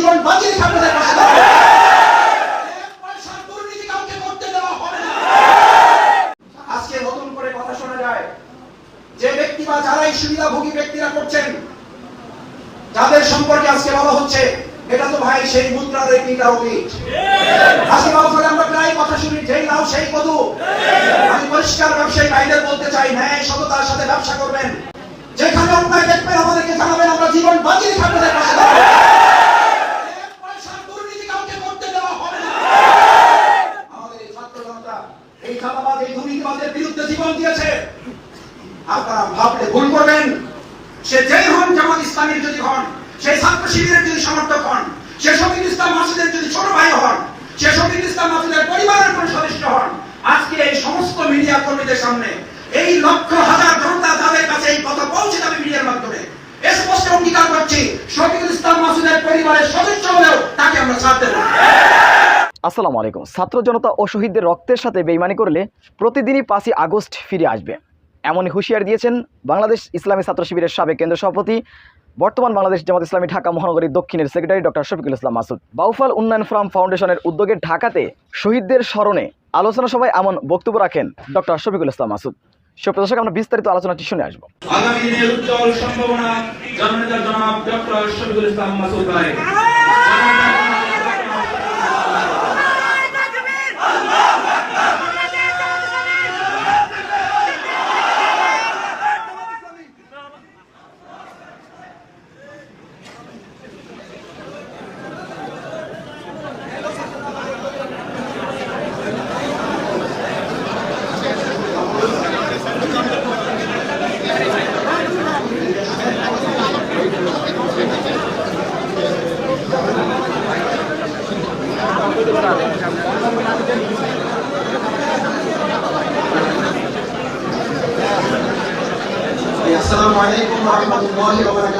জীবন হবে না। আজকে নতুন করে কথা শোনা যায়, যে ব্যক্তি বা যারা এই সুবিধাভোগী ব্যক্তিরা করছেন, যাদের সম্পর্কে আজকে বলা হচ্ছে, এটা তো ভাই সেই অতীত আজকে আমরা প্রায় কথা শুনি, যেই নাও সেই কদু আমি পরিষ্কার ব্যবসায়ী ভাইদের বলতে চাই, ন্যায়, সততার সাথে ব্যবসা করবেন। যেখানে অন্যায় দেখবেন, আমাদেরকে জানাবেন, আমরা জীবন আপনাদের পাশে দাঁড়াবো। এক পয়সার দুর্নীতি কাউকে করতে দেওয়া হবে না। আমাদের এই ছাত্র জনতা এই চাঁদাবাজ এই দুর্নীতিবাদের জীবন দিয়েছে। আপনারা ভাবলে ভুল করবেন। সে যেই হন জামাত ইসলামের যদি হন সেই ছাত্র শিবিরের যদি সমর্থক হন, সে শফিক ইসলাম মাসুদের যদি ছোট ভাই হন, সে শফিক ইসলাম মাসুদের পরিবারের কোন সদস্য হন, আজকে এই সমস্ত মিডিয়া কর্মীদের সামনে এই লক্ষ হাজার জনতা তাদের কাছে এই কথা পৌঁছে যাবে মিডিয়ার মাধ্যমে। স্পষ্ট অঙ্গীকার করছি শফিকুল ইসলাম মাসুদের পরিবারের সদস্য হলেও তাকে আমরা ছাড় দেব। আসসালামু আলাইকুম। ছাত্র জনতা ও শহীদদের রক্তের সাথে বেইমানি করলে প্রতিদিনই পাঁচই আগস্ট ফিরে আসবে। এমনই হুঁশিয়ার দিয়েছেন বাংলাদেশ ইসলামী ছাত্র শিবিরের সাবেক কেন্দ্র সভাপতি, বর্তমান বাংলাদেশ জামাত ইসলামী ঢাকা মহানগরী দক্ষিণের সেক্রেটারি ডক্টর শফিকুল ইসলাম মাসুদ। বাউফাল উন্নয়ন ফোরাম ফাউন্ডেশনের উদ্যোগে ঢাকাতে শহীদদের স্মরণে আলোচনা সভায় এমন বক্তব্য রাখেন ডক্টর শফিকুল ইসলাম মাসুদ। সুপ্রিয় দর্শক, আমরা বিস্তারিত আলোচনাটি শুনে আসব। আগামী দিনের উজ্জ্বল সম্ভাবনা জনাব ডক্টর শফিকুল ইসলাম মাসুদ ভাই আসসালামু আলাইকুম ওয়া রাহমাতুল্লাহি ওয়া বারাকাতুহু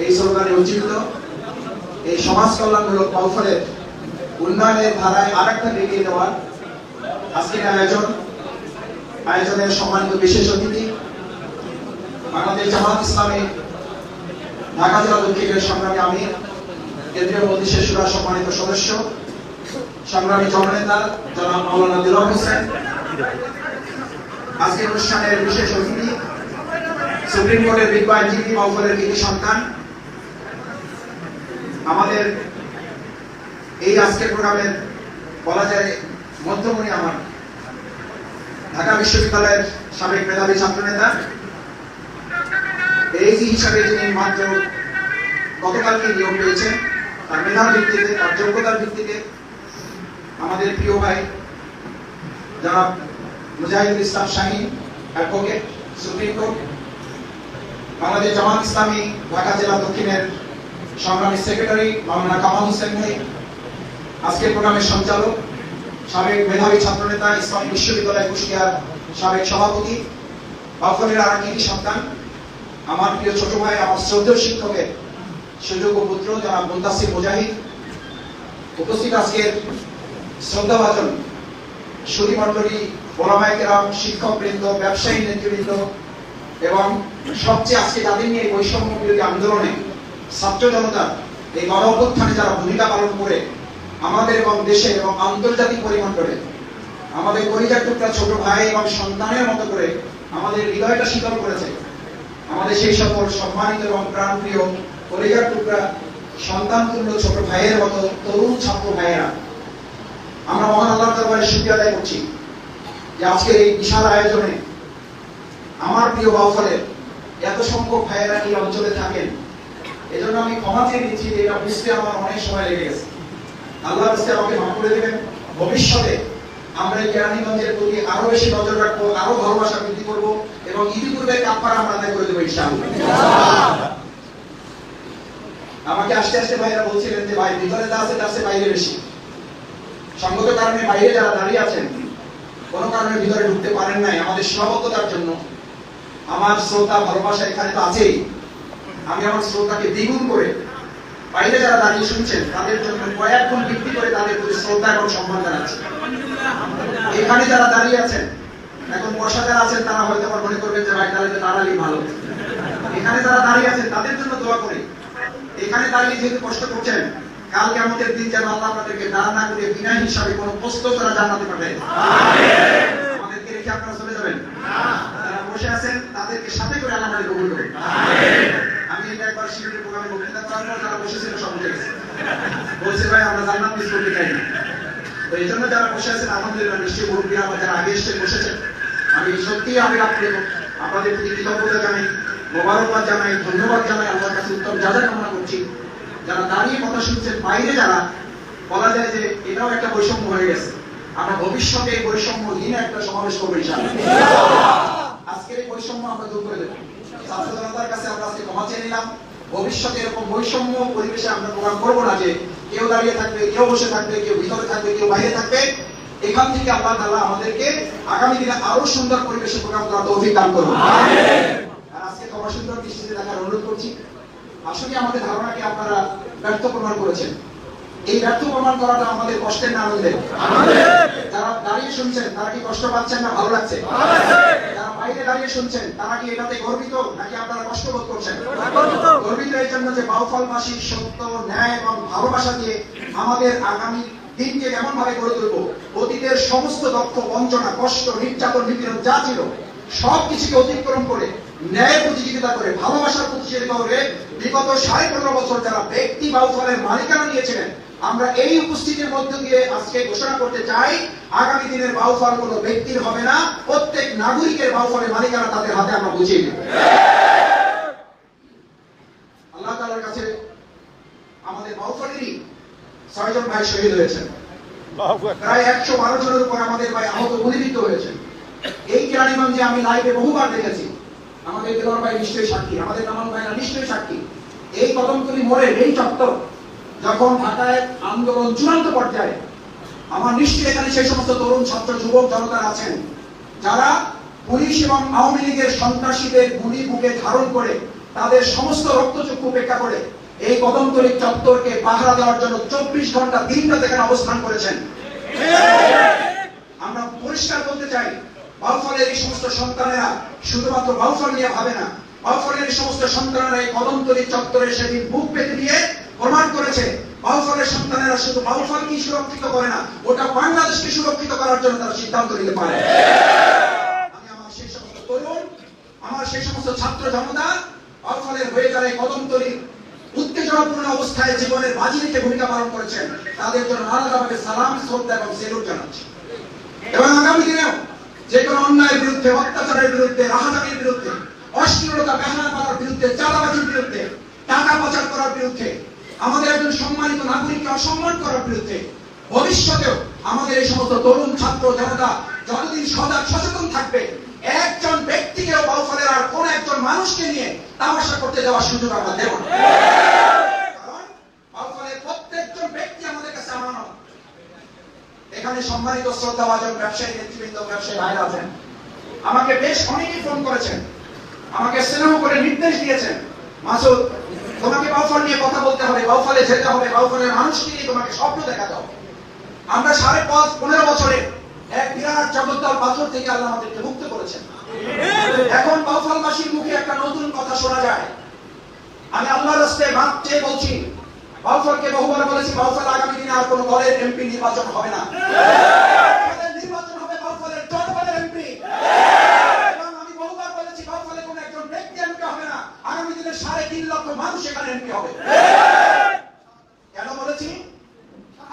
এই স্লোগানে উজ্জীবিত। এই সমাজ কল্যাণমূলক বাউফলের উন্নয়নের ধারায় আর একটা এগিয়ে দেওয়ার আজকের আয়োজন। আয়োজনের সম্মানিত বিশেষ অতিথি বাংলাদেশ জামাত ইসলামী, ঢাকা জেলা দক্ষিণের সংগ্রামী আমির, কেন্দ্রীয় মন্ত্রী সুরা সম্মানিত সদস্য, সংগ্রামী জননেতা জনাব মাওলানা দিলর হোসেন। আজকের অনুষ্ঠানের বিশেষ অতিথি সুপ্রিম কোর্টের বিজ্ঞ আইনজীবী মাউফলের কৃতি সন্তান আমাদের এই আজকের প্রোগ্রামের বলা যায় মধ্যমণি আমার। ঢাকা বিশ্ববিদ্যালয়ের সাবেক মেধাবী ছাত্রনেতা। এইজি হিসাবে যিনি মাত্র গতকালকে নিয়োগ পেয়েছেন, তার মেধার ভিত্তিতে, তার যোগ্যতার ভিত্তিতে আমাদের প্রিয় ভাই যারা Mujahidul Islam Shaheen advocate, supreme court, Bangladesh Jamaat Islami, Dhaka জেলা দক্ষিণের সংগ্রামী সেক্রেটারি, মাওলানা কামাল হোসেন ভাই, আজকের প্রোগ্রামের সঞ্চালক, সাবেক মেধাবী ছাত্রনেতা, ইসলামী বিশ্ববিদ্যালয় কুষ্টিয়ার সাবেক সভাপতি, বাফলের আর কৃতি সন্তান, আমার প্রিয় ছোট ভাই, আমার শ্রদ্ধেয় শিক্ষকের সুযোগ্য পুত্র যারা মুন্তাসির মুজাহিদ, উপস্থিত আজকের শ্রদ্ধাভাজন সুদী মন্ডলী ওলামায় কেরাম শিক্ষক বৃন্দ ব্যবসায়ী নেতৃবৃন্দ এবং সবচেয়ে আজকে যাদের নিয়ে বৈষম্য বিরোধী আন্দোলনে ছাত্র জনতা এই গণ অভ্যুত্থানে যারা ভূমিকা পালন করে আমাদের এবং দেশে এবং আন্তর্জাতিক পরিমণ্ডলে, আমাদের পরিবার টুকরা ছোট ভাই এবং সন্তানের মতো করে আমাদের হৃদয়টা শীতল করেছে। আমাদের সেই সকল সম্মানিত এবং প্রাণপ্রিয় পরিবার টুকরা সন্তান তুল্য ছোট ভাইয়ের মতো তরুণ ছাত্র ভাইয়েরা, আমরা মহান আল্লাহ দরবারে শুকরিয়া আদায় করছি যে আজকের এই বিশাল আয়োজনে আমার প্রিয় বাউফলের এত সংখ্যক ভাইয়েরা এই অঞ্চলে থাকেন। এজন্য আমি ক্ষমা চেয়ে নিচ্ছি যে এটা বুঝতে আমার অনেক সময় লেগে গেছে। আল্লাহ বুঝতে আমাকে মাফ করে দেবেন। ভবিষ্যতে আমরা কেরানীগঞ্জের প্রতি আরও বেশি নজর রাখব, আরও ভালোবাসা বৃদ্ধি করব এবং ইতিপূর্বে কাপ্পার আমরা আদায় করে দেবো ইনশাআল্লাহ। আমাকে আস্তে আস্তে ভাইরা বলছিলেন যে, ভাই, ভিতরে যা আছে তার বাইরে বেশি। সঙ্গত কারণে বাইরে যারা দাঁড়িয়ে আছেন, কোনো কারণে ভিতরে ঢুকতে পারেন নাই। আমাদের সীমাবদ্ধতার জন্য আমার শ্রোতা ভালোবাসা এখানে তো আছেই। আমি আমার শ্রোতাকে দ্বিগুণ করে বাইরে যারা দাঁড়িয়ে শুনছেন, তাদের জন্য কয়েক গুণ বৃদ্ধি করে তাদের প্রতি শ্রদ্ধা এবং সম্মান জানাচ্ছি। এখানে যারা দাঁড়িয়ে আছেন, এখন বসা যারা আছেন, তারা হয়তো আবার মনে করবেন যে ভাই, তাহলে তো দাঁড়ালেই ভালো। এখানে যারা দাঁড়িয়ে আছেন, তাদের জন্য দোয়া করি। এখানে দাঁড়িয়ে যেহেতু কষ্ট করছেন, কালকে আমাদের দিন যেন আল্লাহ আপনাদেরকে দাঁড় না করে বিনা হিসাবে কোনো প্রস্তুত তারা জানাতে পারবে আমাদেরকে রেখে আপনারা চলে যাবেন। বসে আছেন, তাদেরকে সাথে করে আল্লাহ কবুল করবেন আমি একবার শিবিরের প্রোগ্রামে বক্তৃতা করার পর যারা বসেছিল সব উঠে গেছে। বলছে, ভাই, আমরা জান্নাত মিস করতে চাই না। তো এই জন্য যারা বসে আছেন, আলহামদুলিল্লাহ, নিশ্চয়ই মুরব্বী আমার যারা আগে এসে বসেছেন। আমি সত্যিই আমি আপ্লুত আপনাদের প্রতি কৃতজ্ঞতা জানাই, মোবারকবাদ জানাই, ধন্যবাদ জানাই, আল্লাহর কাছে উত্তম যা যা কামনা করছি। যারা দাঁড়িয়ে কথা শুনছেন, বাইরে যারা, বলা যায় যে এটাও একটা বৈষম্য হয়ে গেছে। আমরা ভবিষ্যতে এই বৈষম্যহীন একটা সমাবেশ করব আজকের এই বৈষম্য আমরা দূর করে দেবো। ছাত্র জনতার কাছে আমরা আজকে ক্ষমা চেয়ে নিলাম। ভবিষ্যতে এরকম বৈষম্য পরিবেশে আমরা প্রোগ্রাম করব না যে কেউ দাঁড়িয়ে থাকবে কেউ বসে থাকবে কেউ ভিতরে থাকবে কেউ বাইরে থাকবে। এখান থেকে আল্লাহ তাআলা আমাদেরকে আগামী দিনে আরও সুন্দর পরিবেশে প্রোগ্রাম করার তৌফিক দান করুন। আর আজকে ক্ষমা সুন্দর দৃষ্টিতে দেখার অনুরোধ করছি। আসলে আমাদের ধারণাকে আপনারা ব্যর্থ প্রমাণ করেছেন। এই ব্যর্থ প্রমাণ করাটা আমাদের কষ্টের না আনন্দের যারা দাঁড়িয়ে শুনছেন তারা কি কষ্ট পাচ্ছেন না ভালো লাগছে? যারা বাইরে দাঁড়িয়ে শুনছেন তারা কি এটাতে গর্বিত নাকি আপনারা কষ্ট বোধ করছেন? গর্বিত! এই জন্য যে বাউফলবাসী সত্য ন্যায় এবং ভালোবাসা দিয়ে আমাদের আগামী দিনকে এমন ভাবে গড়ে তুলবো অতীতের সমস্ত দক্ষ বঞ্চনা কষ্ট নির্যাতন নিপীড়ন যা ছিল সব কিছুকে অতিক্রম করে ন্যায় প্রতিযোগিতা করে ভালোবাসার প্রতিযোগিতা করে বিগত সাড়ে পনেরো বছর যারা ব্যক্তি বাউফলের মালিকানা নিয়েছিলেন আমরা এই উপস্থিতির মধ্য দিয়ে আজকে ঘোষণা করতে চাই আগামী দিনের বাউফল কোনো ব্যক্তির হবে না প্রত্যেক নাগরিকের বাউফলের মালিকানা তাদের হাতে আমরা বুঝিয়ে দেব। আল্লাহ তাআলার কাছে আমাদের বাউফলেরই ছয়জন ভাই শহীদ হয়েছেন। প্রায় একশো বারো জনের উপর আমাদের ভাই আহত গুলিবিদ্ধ হয়েছেন। এই কেরানীগঞ্জে আমি লাইভে বহুবার দেখেছি আমাদের ভাই নিশ্চয়ই সাক্ষী আমাদের নামান ভাইরা নিশ্চয়ই সাক্ষী। এই কদমতলি মোড়ের এই চত্বর যখন ঢাকায় আন্দোলন চূড়ান্ত পর্যায়ে, আমার নিশ্চয়ই এখানে সেই সমস্ত তরুণ ছাত্র, যুবক জনতারা আছেন, যারা পুলিশ এবং আওয়ামী লীগের সন্ত্রাসীদের গুলি বুকে ধারণ করে তাদের সমস্ত রক্তচক্ষু উপেক্ষা করে এই কদমতলী চত্বরকে পাহারা দেওয়ার জন্য চব্বিশ ঘণ্টা দিনটা এখানে অবস্থান করেছেন। আমরা পরিষ্কার বলতে চাই, বাউফলের এই সমস্ত সন্তানেরা শুধুমাত্র বাউফল নিয়ে ভাবে না, বাউফলের এই সমস্ত সন্তানেরা এই কদমতলী চত্বরে সেদিন বুক পেতে দিয়ে প্রমাণ করেছে বাউফলের সন্তানেরা শুধু বাউফলকে সুরক্ষিত করে না ওটা বাংলাদেশকে সুরক্ষিত করার জন্য তারা সিদ্ধান্ত নিতে পারে। আমি আমার সেই সমস্ত তরুণ, আমার সেই সমস্ত ছাত্র হয়ে কদমতলীর উত্তেজনাপূর্ণ অবস্থায় জীবনের বাজি রেখে ভূমিকা পালন করেছেন, তাদের জন্য আলাদাভাবে সালাম, শ্রদ্ধা এবং সেলুট জানাচ্ছি। এবং আগামী দিনেও যে কোনো অন্যায়ের বিরুদ্ধে, অত্যাচারের বিরুদ্ধে রাহাজানির বিরুদ্ধে, অশ্লীলতা বেহানা করার বিরুদ্ধে, চাঁদাবাজির বিরুদ্ধে, টাকা পাচার করার বিরুদ্ধে আমাদের একজন সম্মানিত নাগরিককে অসম্মান করার বিরুদ্ধে ভবিষ্যতেও আমাদের এই সমস্ত তরুণ ছাত্র জনতা যতদিন সজাগ সচেতন থাকবে, একজন ব্যক্তিকেও বাউফলের আর কোন একজন মানুষকে নিয়ে তামাশা করতে দেওয়ার সুযোগ আমরা দেব না। এখানে সম্মানিত শ্রদ্ধাভাজন ব্যবসায়ী, নেতৃবৃন্দ, ব্যবসায়ী ভাইরা আছেন। আমাকে বেশ অনেকেই ফোন করেছেন। আমাকে স্নেহ করে নির্দেশ দিয়েছেন। মাসুদ, তোমাকে বাউফল নিয়ে কথা বলতে হবে বাউফলে যেতে হবে বাউফলের মানুষকে নিয়ে তোমাকে স্বপ্ন দেখাতে হবে। আমরা সাড়ে পাঁচ, পনেরো বছরে এক বিরাট জগদ্দল পাথর থেকে আল্লাহ আমাদেরকে মুক্ত করেছেন। এখন বাউফলবাসীর মুখে একটা নতুন কথা শোনা যায়। আমি আল্লাহর রাস্তায় ভাত চেয়ে বলছি বাউফলকে বহুবার বলেছি বাউফল আগামী দিনে আর কোনো দলের এমপি নির্বাচন হবে না বাউফলের নির্বাচন হবে বাউফলের জনগণের এমপি এবং আমি বহুবার বলেছি বাউফলে কোনো একজন ব্যক্তি এমপি হবে না আগামী দিনে সাড়ে মানুষ এখানে এমপি হবে। কেন বলেছি?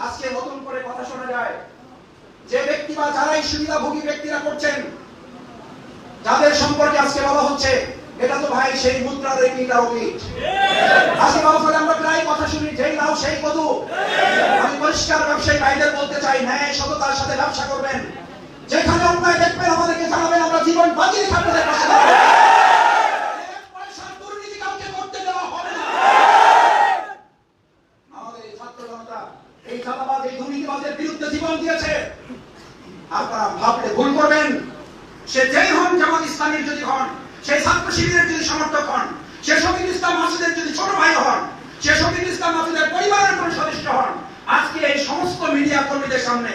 আজকে নতুন করে কথা শোনা যায়, যে ব্যক্তি বা যারা এই সুবিধাভোগী ব্যক্তিরা করছেন, যাদের সম্পর্কে আজকে বলা হচ্ছে, এটা তো ভাই সেই মুদ্রার এই মিটার অমিট আজকে বাউফলে আমরা প্রায় কথা শুনি, যেই লাউ সেই কদু আমি পরিষ্কার ব্যবসায়ী ভাইদের বলতে চাই, ন্যায় সততার সাথে ব্যবসা করবেন। যেখানে অন্যায় দেখবেন, আমাদেরকে জানাবেন, আমরা জীবন বাজি রেখে আপনাদের পাশে দাঁড়াবো। এক পয়সার দুর্নীতি কাউকে করতে দেওয়া হবে না। এই চাঁদাবাজ এই দুর্নীতিবাজের বিরুদ্ধে জীবন দিয়েছে। আপনারা ভাবলে ভুল করবেন। সে যেই হন, জামাত ইসলামীর যদি হন সেই ছাত্র শিবিরের যদি সমর্থক হন, সে শহীদ ইসলাম মাসুদের যদি ছোট ভাই হন, সে শহীদ ইসলাম মাসুদের পরিবারের কোন সদস্য হন, আজকে এই সমস্ত মিডিয়া কর্মীদের সামনে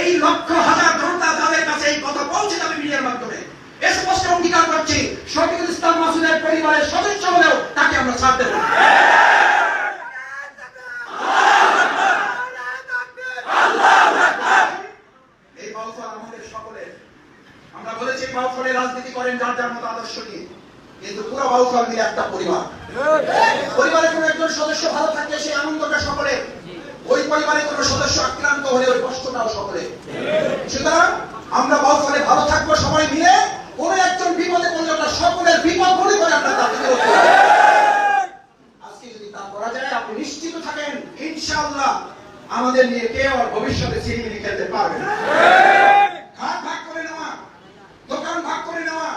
এই লক্ষ হাজার জনতা যাদের কাছে এই কথা পৌঁছে যাবে মিডিয়ার মাধ্যমে। স্পষ্ট অঙ্গীকার করছি শহীদ ইসলাম মাসুদের পরিবারের সদস্য হলেও তাকে আমরা ছাড় দেব না। এই বাউফল আমাদের সকলের আমরা বলেছি বাউফলে রাজনীতি করেন যার যার মতো আদর্শ নিয়ে কিন্তু পুরো বাউফল মিলে একটা পরিবার পরিবারের কোনো একজন সদস্য ভালো থাকলে সেই আনন্দটা সকলে ওই পরিবারের কোনো সদস্য আক্রান্ত হলে ওই কষ্টটাও সকলে সুতরাং আমরা বাউফলে ভালো থাকব সবাই মিলে কোন একজন বিপদে পড়লে আমরা সকলের বিপদ মনে করে আমরা তাকে বিরোধ করব। আজকে যদি তা করা যায় আপনি নিশ্চিত থাকেন ইনশাআল্লাহ আমাদের নিয়ে কেউ আর ভবিষ্যতে সিনেমিনি খেলতে পারবে না ঘাট ভাগ করে নেওয়া দোকান ভাগ করে নেওয়া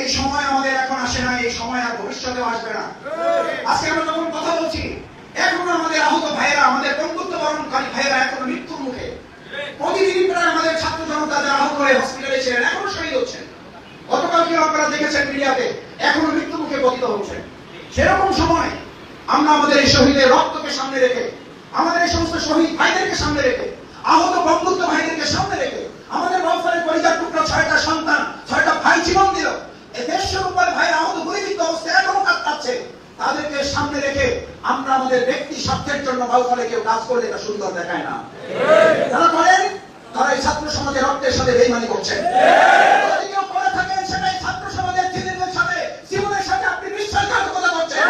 এই সময় আমাদের এখন আসে না এই সময় আর ভবিষ্যতেও না। আজকে আমরা যখন কথা বলছি, এখন আমাদের আহত ভাইয়েরা, আমাদের বন্ধুত্ব বরণকারী ভাইয়েরা এখনও মৃত্যুর মুখে। প্রতিদিনই প্রায় আমাদের ছাত্র জনতা যারা আহত হয়ে হসপিটালে ছিলেন, এখনও শহীদ হচ্ছেন। গতকালকে আপনারা দেখেছেন মিডিয়াতে, এখনও মৃত্যু মুখে পতিত হচ্ছেন। সেরকম সময় আমরা আমাদের এই শহীদের রক্তকে সামনে রেখে, আমাদের এই সমস্ত শহীদ ভাইদেরকে সামনে রেখে, আহত বন্ধুত্ব ভাইদেরকে সামনে রেখে, আমাদের বাউফারের পরিবার টুকরা ছয়টা সন্তান, ছয়টা ভাই জীবন দিল। দেড়শোর উপরে ভাই আহত গুলিবিদ্ধ অবস্থায় এখনও কাটাচ্ছে তাদেরকে সামনে রেখে আমরা আমাদের ব্যক্তি স্বার্থের জন্য বাউফলে কেউ কাজ করলে এটা সুন্দর দেখায় না। তারা করেন তারা এই ছাত্র সমাজের রক্তের সাথে বেইমানি করছেন। যদি কেউ করে থাকেন সেটা এই ছাত্র সমাজের ছেলেদের সাথে জীবনের সাথে আপনি বিশ্বাসঘাতকতা করছেন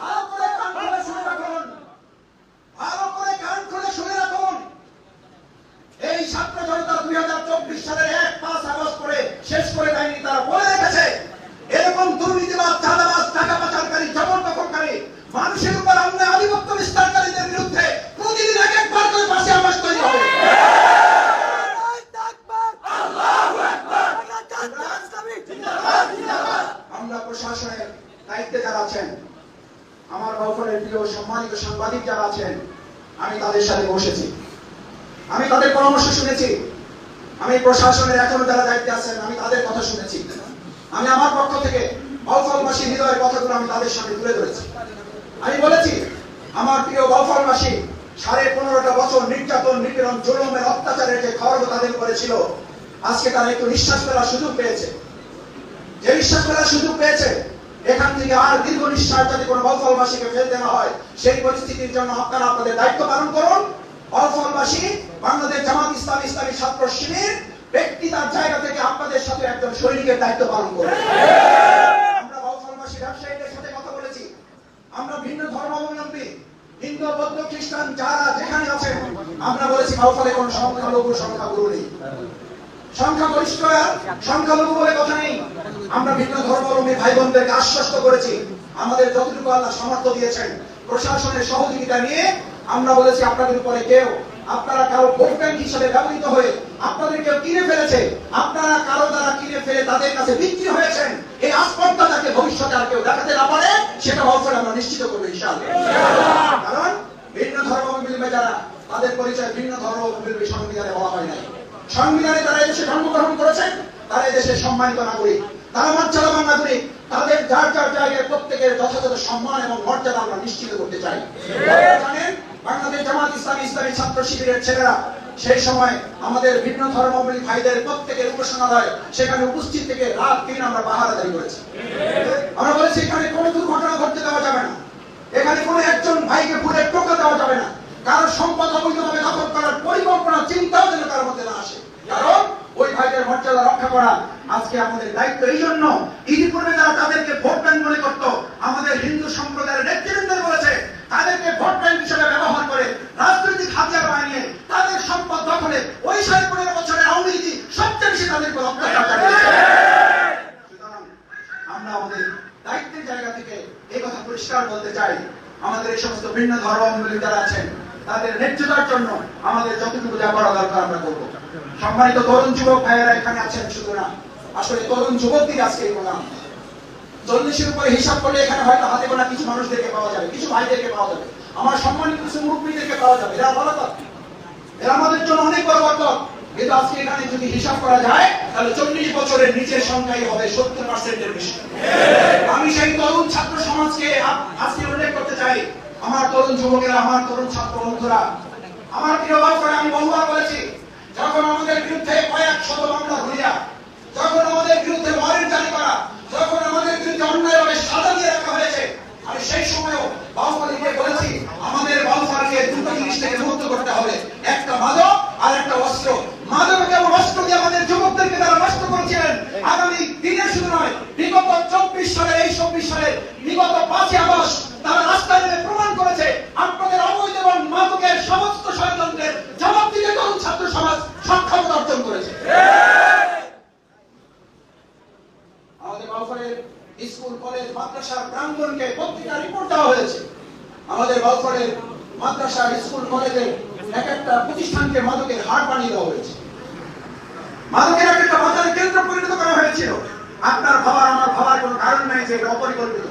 ভালো করে কান খুলে শুনে রাখুন ভালো করে কান খুলে শুনে রাখুন এই ছাত্র জনতা দুই হাজার চব্বিশ সালের এক পাঁচ আগস্ট করে শেষ করে দেয়নি তারা বলে রেখেছে এরকম দুর্নীতিবাদ চাঁদাবাজ টাকা পাচারকারী জবরদখলকারী মানুষের উপর অন্যায় আধিপত্য বিস্তারকারীদের বিরুদ্ধে প্রতিদিন এক একবার করে পাশে আবাস তৈরি হবে আমরা প্রশাসনের দায়িত্বে যারা আছেন আমার বাউফলের প্রিয় সম্মানিত সাংবাদিক যারা আছেন আমি তাদের সাথে বসেছি আমি তাদের পরামর্শ শুনেছি আমি প্রশাসনের এখনও যারা দায়িত্বে আছেন আমি তাদের কথা শুনেছি আমি আমার পক্ষ থেকে বাউফলবাসী হৃদয়ের কথাগুলো আমি তাদের সামনে তুলে ধরেছি। আমি বলেছি, আমার প্রিয় বাউফলবাসী সাড়ে পনেরোটা বছর নির্যাতন, নিপীড়ন, জুলুমের অত্যাচারের যে খড়গ তাদের করেছিল আজকে তারা একটু নিঃশ্বাস ফেলার সুযোগ পেয়েছে। যে নিঃশ্বাস ফেলার সুযোগ পেয়েছে, এখান থেকে আর দীর্ঘ নিঃশ্বাস যাতে কোনো বলফলবাসীকে ফেলতে না হয়, সেই পরিস্থিতির জন্য আপনারা আপনাদের দায়িত্ব পালন করুন। বলফলবাসী বাংলাদেশ জামাত ইসলাম ইসলামী ছাত্র শিবির, ব্যক্তি তার জায়গা থেকে আপনাদের সাথে একজন সৈনিকের দায়িত্ব পালন বলফলবাসী ব্যবসায়ীদের সাথে কথা বলেছি। আমরা ভিন্ন ধর্মাবলম্বী হিন্দু বৌদ্ধ খ্রিস্টান যারা যেখানে আমরা বলেছি সংখ্যালঘু সংখ্যাগুরু নেই। সংখ্যালঘু বলে কথা নেই। আমরা ভিন্ন ধর্মাবলম্বী ভাই বোনদেরকে আশ্বস্ত করেছি। আমাদের যতটুকু আল্লাহ সামর্থ্য দিয়েছেন, প্রশাসনের সহযোগিতা নিয়ে আমরা বলেছি আপনাদের উপরে কেউ আপনারা কারও ভোট ব্যাংক হিসাবে ব্যবহৃত হয়ে আপনাদের কেউ কিনে ফেলেছে, আপনারা কারও দ্বারা কিনে ফেলে তাদের কাছে বিক্রি হয়েছেন, এই আস্পর্ধা যাতে ভবিষ্যতে আর কেউ দেখাতে না পারে, সেটা অবশ্যই আমরা নিশ্চিত করব ইনশাআল্লাহ। কারণ ভিন্ন ধর্মাবলম্বী যারা তাদের পরিচয় ভিন্ন ধর্মাবলম্বী সংবিধানে বলা হয় নাই। সংবিধানে তারা এদেশে জন্মগ্রহণ করেছেন, তারা এদেশের সম্মানিত নাগরিক, তারা মর্যাদাবান নাগরিক, তাদের যার যার জায়গায় প্রত্যেকের যথাযথ সম্মান এবং মর্যাদা আমরা নিশ্চিত করতে চাই। জানেন বাংলাদেশ জামাত ইসলামী ইসলামী ছাত্র শিবিরের ছেলেরা, সেই সময় আমাদের ভিন্ন ধর্মাবলী ভাইদের প্রত্যেকের উপাসনালয় সেখানে উপস্থিত থেকে রাত দিন আমরা পাহারাদারি করেছি। আমরা বলেছি, এখানে কোনো দুর্ঘটনা ঘটতে দেওয়া যাবে না। এখানে কোনো একজন ভাইকে ভুলে টোকা দেওয়া যাবে না। কারোর সম্পদ অবৈধভাবে দখল করার পরিকল্পনা, চিন্তাও যেন কারোর মধ্যে না আসে। কারণ ওই ভাইদের মর্যাদা রক্ষা করা আজকে আমাদের দায়িত্ব। এই জন্য ইতিপূর্বে যারা তাদেরকে ভোট ব্যাংক মনে করত, আমাদের হিন্দু সম্প্রদায়ের নেতৃবৃন্দ বলেছে তাদেরকে ভোট ব্যাংক হিসেবে ব্যবহার করে রাজনৈতিক হাতিয়ার বানিয়ে তাদের সম্পদ দখলে ওই সাড়ে পনেরো বছরের আওয়ামী সবচেয়ে বেশি তাদের আমরা আমাদের দায়িত্বের জায়গা থেকে এই কথা পরিষ্কার বলতে চাই, আমাদের এই সমস্ত ভিন্ন ধর্মাবলম্বী যারা আছেন, তাদের ন্যায্যতার জন্য আমাদের যতটুকু যা করা দরকার আমরা করব। সম্মানিত তরুণ যুবক ভাইয়েরা এখানে আছেন শুধু না, আসলে তরুণ যুবকদের আজকে এই প্রোগ্রাম। চল্লিশের উপরে হিসাব করলে এখানে হয়তো হাতে গোনা কিছু মানুষদেরকে পাওয়া যাবে, কিছু ভাইদেরকে পাওয়া যাবে। আমার সম্মানিত কিছু মুরব্বীদেরকে পাওয়া যাবে। এরা বলা এরা আমাদের জন্য অনেক বড় বরকত। কিন্তু আজকে এখানে যদি হিসাব করা যায়, তাহলে চল্লিশ বছরের নিচের সংখ্যাই হবে সত্তর পার্সেন্টের বেশি। আমি সেই তরুণ ছাত্র সমাজকে আজকে উল্লেখ করতে চাই। আমার তরুণ যুবকেরা, আমার তরুণ ছাত্র বন্ধুরা, আমার প্রিয় বাচ্চারা আমি বহুবার বলেছি, যখন আমাদের বিরুদ্ধে কয়েক শত মামলা ঘুরিয়া যখন আমাদের বিরুদ্ধে ওয়ারেন্ট জারি করা যখন আমাদের অন্যায়ভাবে সাজা দিয়ে রাখা হয়েছে আমি সেই সময়ও বাউফালিকে বলেছি, আমাদের বাউফালকে দুটো জিনিস থেকে মুক্ত করতে হবে। একটা মাদক আর একটা অস্ত্র। মাদক এবং অস্ত্র দিয়ে আমাদের যুবকদেরকে তারা নষ্ট করেছিলেন। আগামী দিনে শুধু নয়, বিগত চব্বিশ সালে এই চব্বিশ সালে বিগত পাঁচই আগস্ট তারা রাস্তায় নেমে প্রমাণ করেছে আপনাদের অবৈধ এবং মাদকের সমস্ত ষড়যন্ত্রের জবাব দিতে তরুণ ছাত্র সমাজ সক্ষমতা অর্জন করেছে আমাদের বাউফারের স্কুল কলেজ মাদ্রাসার প্রাঙ্গণকে পত্রিকা রিপোর্ট দেওয়া হয়েছে আমাদের বাউফারের মাদ্রাসা স্কুল কলেজের এক একটা প্রতিষ্ঠানকে মাদকের হাট বানিয়ে দেওয়া হয়েছে। মাদকের এক একটা বাজারে কেন্দ্র পরিণত করা হয়েছিল। আপনার ভাবার, আমার ভাবার কোনো কারণ নাই যে এটা অপরিকল্পিত।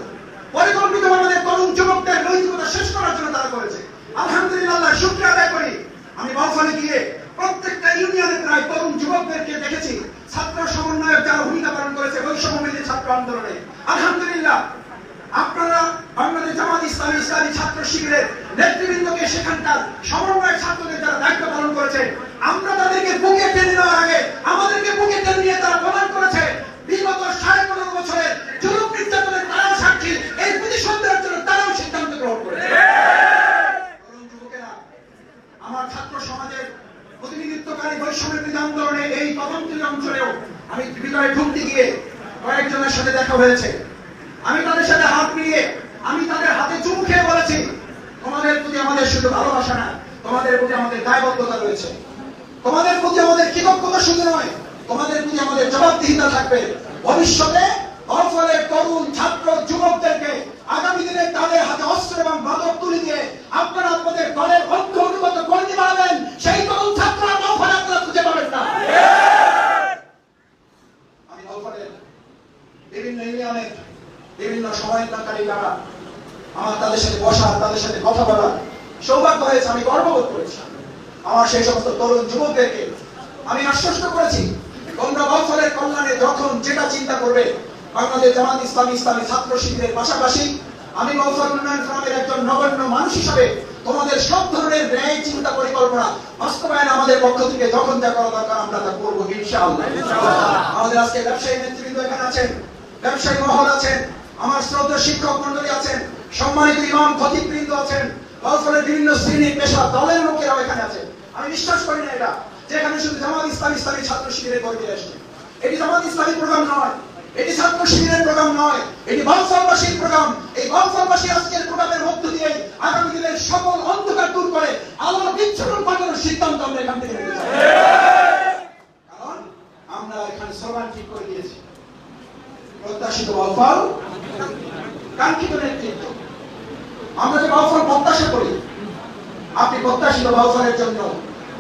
পরিকল্পিত আমাদের তরুণ যুবকদের নৈতিকতা শেষ করার জন্য তারা করেছে। আলহামদুলিল্লাহ, শুক্রিয়া আদায় করি। আমি বাউফালে গিয়ে প্রত্যেকটা ইউনিয়নে প্রায় তরুণ যুবকদেরকে দেখেছি। ছাত্র সমন্বয়ক যারা ভূমিকা পালন করেছে বৈষম্যবিধি ছাত্র আন্দোলনে। আলহামদুলিল্লাহ, আপনারা বাংলাদেশ জামাত ইসলামী ইসলামী ছাত্র শিবিরের নেতৃবৃন্দকে সেখানকার সমন্বয় ছাত্রদের যারা দায়িত্ব পালন করেছে, আমরা তাদেরকে বুকে টেনে নেওয়ার আগে আমাদেরকে বুকে টেনে নিয়ে তারা প্রমাণ করেছে, বিগত সাড়ে পনেরো বছরের জুলুম নির্যাতনের তারাও সাক্ষী এই প্রতিশোধ দেওয়ার জন্য তারাও সিদ্ধান্ত গ্রহণ করেছে। আমার ছাত্র সমাজের প্রতিনিধিত্বকারী বৈষম্য বিরোধী আন্দোলনে এই তদন্তের অঞ্চলেও আমি ভিতরে ঢুকতে গিয়ে কয়েকজনের সাথে দেখা হয়েছে। আমি তাদের সাথে হাত মিলিয়ে, আমি তাদের হাতে চুমু খেয়ে বলেছি তোমাদের প্রতি আমাদের শুধু ভালোবাসা না, তোমাদের প্রতি আমাদের দায়বদ্ধতা রয়েছে। তোমাদের প্রতি আমাদের কৃতজ্ঞতা শুধু নয়, তোমাদের প্রতি আমাদের জবাবদিহিতা থাকবে। ভবিষ্যতে অফলের তরুণ ছাত্র যুবকদেরকে আগামী দিনে তাদের হাতে অস্ত্র এবং মাদক তুলে দিয়ে আপনারা আপনাদের দলের অর্থ অনুগত কর্মী বাড়াবেন সেই তরুণ ছাত্ররা নৌফলে আপনারা খুঁজে পাবেন না আমি নৌফলের বিভিন্ন ইউনিয়নের বিভিন্ন সহায়তাকারী যারা আমার তাদের সাথে বসা তাদের সাথে কথা বলা সৌভাগ্য হয়েছে আমি গর্ববোধ করেছি আমার সেই সমস্ত তরুণ যুবকদেরকে আমি আশ্বস্ত করেছি, তোমরা বছরের কল্যাণে যখন যেটা চিন্তা করবে, বাংলাদেশ জামাত ইসলামী ইসলামী ছাত্র শিবিরের পাশাপাশি আমি বছর উন্নয়ন ফোরামের একজন নগণ্য মানুষ হিসাবে তোমাদের সব ধরনের ব্যয় চিন্তা পরিকল্পনা বাস্তবায়ন আমাদের পক্ষ থেকে যখন যা করা দরকার আমরা তা করব আমাদের আজকে ব্যবসায়ী নেতৃবৃন্দ এখানে আছেন, ব্যবসায়ী মহল আছেন, আমার শ্রদ্ধা শিক্ষক মন্ডলী আছেন, সম্মানিত ইমাম খতিববৃন্দ আছেন বাউফলের বিভিন্ন শ্রেণি পেশা দলের লোকেরাও এখানে আছেন। আমি বিশ্বাস করি না এটা, যে এখানে শুধু জামাত ইসলামী ইসলামী ছাত্র শিবিরের কর্মীরা আসছে এটি জামাত ইসলামী প্রোগ্রাম নয়, এটি ছাত্র শিবিরের প্রোগ্রাম নয়, এটি বাউফলবাসীর প্রোগ্রাম। এই বাউফলবাসী আজকের প্রোগ্রামের মধ্য দিয়ে আগামী দিনের সকল অন্ধকার দূর করে আলোর বিচ্ছুরণ ঘটানোর সিদ্ধান্ত আমরা এখান থেকে নিতে কারণ আমরা এখানে স্লোগান ঠিক করে দিয়েছি। প্রত্যাশিত বাউফল কাঙ্ক্ষিত নেতৃত্ব। আমরা যে বাউফল প্রত্যাশা করি, আপনি প্রত্যাশিত বাউফলের জন্য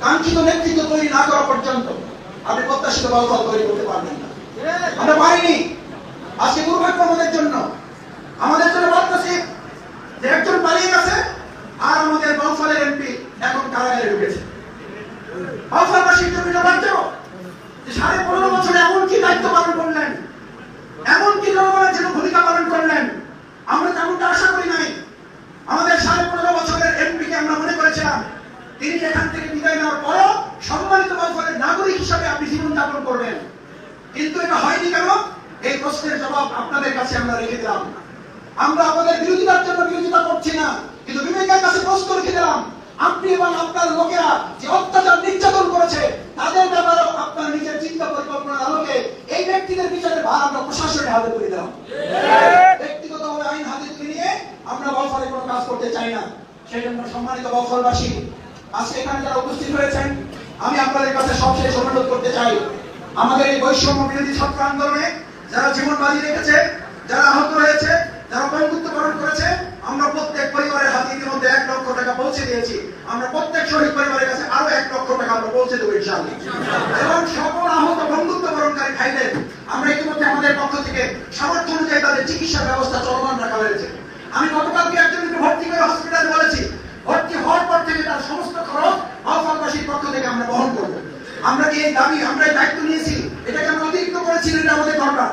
কাঙ্ক্ষিত নেতৃত্ব তৈরি না করা পর্যন্ত আপনি প্রত্যাশিত বাহুবল তৈরি করতে পারবেন না। আমরা পারিনি। আজকে দুর্ভাগ্য আমাদের জন্য আমাদের জন্য বলতেছি যে একজন পালিয়ে গেছে আর আমাদের বাউফলের এমপি এখন কারাগারে ঢুকেছে বাউফলবাসীর জন্য এটা বাধ্য যে সাড়ে পনেরো বছরে এমন কি দায়িত্ব পালন করলেন এমন কি জনগণের জন্য ভূমিকা পালন করলেন আমরা তেমনটা আশা করি নাই আমাদের সাড়ে পনেরো বছরের এমপিকে আমরা মনে করেছিলাম তিনি এখান থেকে বিদায় নেওয়ার পরও সম্মানিত বছরের নাগরিক হিসাবে আপনি জীবন যাপন করবেন কিন্তু এটা হয়নি কেন এই প্রশ্নের জবাব আপনাদের কাছে আমরা রেখে দিলাম আমরা আমাদের বিরোধিতার জন্য বিরোধিতা করছি না কিন্তু বিবেকের কাছে প্রশ্ন রেখে দিলাম আপনি এবং আপনার লোকেরা যে অত্যাচার নির্যাতন করেছে তাদের ব্যাপারেও আপনার নিজের চিন্তা পরিকল্পনার আলোকে এই ব্যক্তিদের বিচারের ভার আমরা হাতে তুলে দিলাম ব্যক্তিগতভাবে আইন হাতে তুলে নিয়ে আমরা বফরে কোনো কাজ করতে চাই না। সেই জন্য সম্মানিত বফরবাসী আজকে এখানে যারা উপস্থিত হয়েছেন, আমি আপনাদের কাছে সবশেষ অনুরোধ করতে চাই, আমাদের এই বৈষম্য বিরোধী ছাত্র আন্দোলনে যারা জীবন বাজি রেখেছে, যারা আহত হয়েছে, যারা বন্ধুত্ব পালন করেছে আমরা প্রত্যেক পরিবারের হাতে ইতিমধ্যে এক লক্ষ টাকা পৌঁছে দিয়েছি। আমরা প্রত্যেক শহীদ পরিবারের কাছে আরও এক লক্ষ টাকা আমরা পৌঁছে দেবো ইনশাআল্লাহ। এবং সকল আহত বন্ধুত্ব বরণকারী ভাইদের, আমরা ইতিমধ্যে আমাদের পক্ষ থেকে সামর্থ্য অনুযায়ী তাদের চিকিৎসা ব্যবস্থা চলমান রাখা হয়েছে। আমি গতকালকে একজনকে ভর্তি করে হসপিটালে বলেছি, ভর্তি হওয়ার পর থেকে তার সমস্ত খরচ আহ্বানবাসীর পক্ষ থেকে আমরা বহন করব। আমরা কি এই দাবি, আমরা দায়িত্ব নিয়েছি? এটাকে আমরা অতিরিক্ত করেছি এটা আমাদের দরকার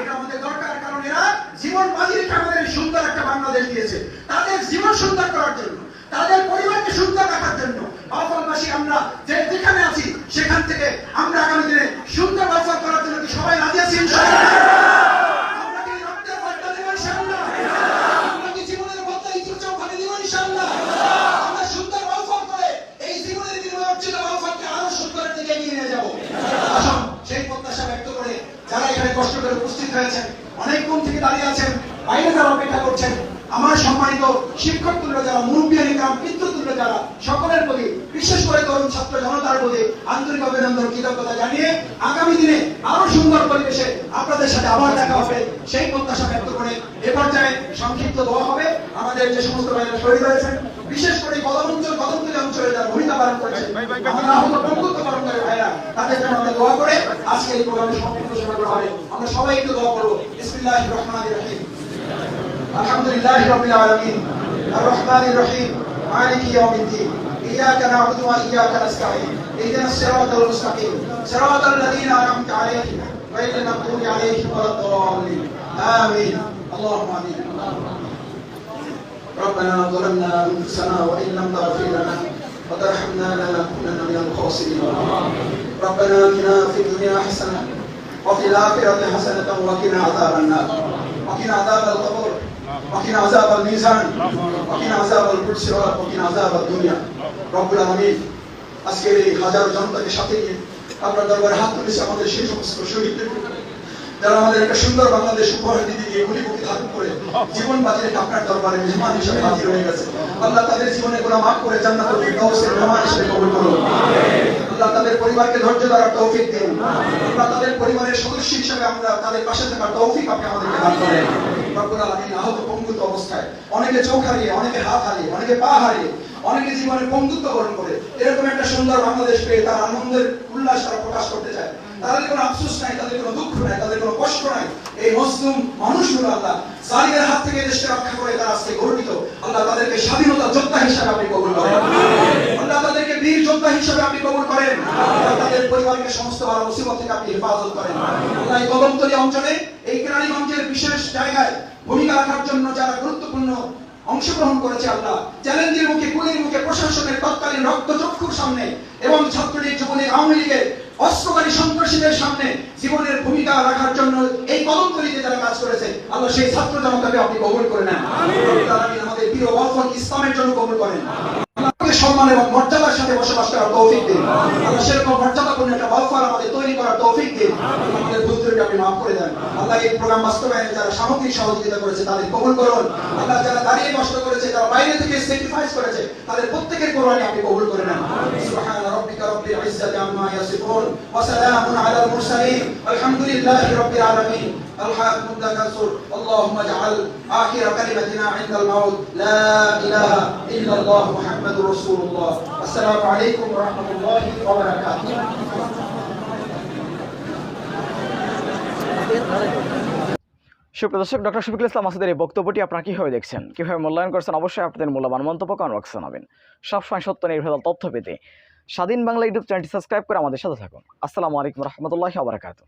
এটা আমাদের দরকার কারণ এরা জীবন বাজি রেখে আমাদের এই সুন্দর একটা বাংলাদেশ দিয়েছে তাদের জীবন সুন্দর করার জন্য, তাদের পরিবারকে সুন্দর রাখার জন্য বাউফলবাসী আমরা যে যেখানে আছি, সেখান থেকে আমরা আগামী দিনে সুন্দর বাউফল করার জন্য কি সবাই রাজি আছি? কষ্ট করে উপস্থিত হয়েছেন অনেকক্ষণ থেকে দাঁড়িয়ে আছেন, বাইরে যারা অপেক্ষা করছেন আমার সম্মানিত শিক্ষক তুল্য যারা মুরব্বিয়ানি কাম পিতৃ তুল্য যারা, সকলের প্রতি, বিশেষ করে তরুণ ছাত্র জনতার প্রতি আন্তরিক অভিনন্দন, কৃতজ্ঞতা জানিয়ে আগামী দিনে আরও সুন্দর পরিবেশে আপনাদের সাথে আবার দেখা হবে। সেই প্রত্যাশা ব্যক্ত করে এ পর্যায়ে সংক্ষিপ্ত দোয়া হবে। আমাদের যে সমস্ত ভাইরা শহীদ হয়েছেন, বিশেষ করে কদম অঞ্চল কদমতলী অঞ্চলে যারা ভূমিকা পালন করেছেন আমরা আহত বন্ধুত্ব পালন করে ভাইরা তাদের জন্য আমরা দোয়া করে আজকে এই প্রোগ্রামে সংক্ষিপ্ত ঘোষণা করা হবে। আমরা সবাই একটু দোয়া করব। বিসমিল্লাহির রহমানির রহিম। الحمد لله رب العالمين. الرحمن الرحيم. مالك يوم الدين. إياك نعبد وإياك نستعين. اهدنا الصراط المستقيم. صراط الذين أنعمت عليهم غير المغضوب عليهم ولا الضالين. آمين. اللهم آمين. ربنا ظلمنا أنفسنا وإن لم تغفر لنا وترحمنا لنكونن من الخاسرين. ربنا آتنا في الدنيا حسنة وفي الآخرة حسنة وقنا عذاب النار. وقنا عذاب القبر. وقنا عذاب الميزان وقنا عذاب الصراط وقنا عذاب الدنيا رب العالمين আজকের এই হাজারো জনতাকে সাথে নিয়ে আপনার দরবারে হাত তুলেছে আমাদের সেই সমস্ত শহীদদের যারা আমাদের একটা সুন্দর বাংলাদেশ উপহার দিতে গিয়ে গুলিমুখী ধারণ করে জীবন বাজি রেখে আপনার দরবারে মেহমান হিসেবে হাজির হয়ে গেছে আল্লাহ তাদের জীবনে গুনাহ মাফ করে জান্নাতুল ফিরদাউসের মেহমান হিসেবে কবুল করুন আল্লাহ তাদের পরিবারকে ধৈর্য ধরার তৌফিক দিন আল্লাহ তাদের পরিবারের সদস্য হিসেবে আমরা তাদের পাশে থাকার তৌফিক আপনি আমাদেরকে দান করেন অবস্থায়। অনেকে চোখ অনেকে হাত অনেকে পা হারিয়ে, অনেকে জীবনে বরণ করে। এরকম একটা সুন্দর বাংলাদেশ পেয়ে তার আনন্দের উল্লাস তারা প্রকাশ করতে চায়। তাদের কোনো আফসোস নাই, তাদের কোনো দুঃখ নাই, তাদের কোনো কষ্ট নাই। এই মজলুম মানুষগুলো আল্লাহ জালিমের হাত থেকে দেশকে রক্ষা করে তারা আজকে গর্বিত। আল্লাহ তাদেরকে স্বাধীনতা যোদ্ধা হিসাবে আপনি কবুল করেন। আল্লাহ তাদেরকে বীর যোদ্ধা হিসাবে আপনি কবুল করেন। আল্লাহ তাদের পরিবারকে সমস্ত বালা মুসিবত থেকে আপনি হেফাজত করেন। আল্লাহ এই কদমতলী অঞ্চলে এই কেরানীগঞ্জের বিশেষ জায়গায় ভূমিকা রাখার জন্য যারা গুরুত্বপূর্ণ অংশগ্রহণ করেছে আল্লাহ চ্যালেঞ্জের মুখে গুলির মুখে প্রশাসনের তৎকালীন রক্তচক্ষুর সামনে এবং ছাত্রলীগ যুবলীগ আওয়ামী লীগের অস্ত্রকারী সন্ত্রাসীদের সামনে জীবনের ভূমিকা রাখার জন্য এই কদমতলিতে যারা কাজ করেছে আল্লাহ সেই ছাত্র জনতাকে আপনি কবুল করে নেন। আমাদের প্রিয় ওয়াফক ইসলামের জন্য কবুল করেন। সম্মান এবং মর্যাদার সাথে বসবাস করার তৌফিক দিন। আল্লাহ সেরকম মর্যাদাপূর্ণ একটা ওয়াফার আমাদের তৈরি করার তৌফিক দিন। আমাদের ভুল ত্রুটি আপনি মাফ করে দেন আল্লাহ এই প্রোগ্রাম বাস্তবায়নে যারা সামগ্রিক সহযোগিতা করেছে তাদের কবুল করুন আল্লাহ যারা দাঁড়িয়ে কষ্ট করেছে যারা বাইরে থেকে স্যাক্রিফাইস করেছে তাদের প্রত্যেকের কোরবানি আপনি কবুল করে নেন সুবহান রাব্বিকা রাব্বিল ইজ্জাতি আম্মা ইয়াসিফুন ওয়া সালামুন আলাল মুরসালিন আলহামদুলিল্লাহি রাব্বিল আলামিন الحاكم التكاثر اللهم اجعل اخر كلمتنا عند الموت لا اله الا الله محمد رسول الله السلام عليكم ورحمه الله وبركاته সুপ্রদর্শক ডক্টর শফিকুল ইসলাম আসাদের এই বক্তব্যটি আপনারা কীভাবে দেখছেন? কীভাবে মূল্যায়ন করছেন? অবশ্যই আপনাদের মূল্যবান মন্তব্য কমেন্ট বক্সে জানাবেন। সবসময় সত্য, নির্ভেজাল তথ্য পেতে স্বাধীন বাংলা ইউটিউব চ্যানেলটি সাবস্ক্রাইব করে আমাদের সাথে থাকুন। আসসালামু আলাইকুম রহমতুল্লাহ আবরাকাতু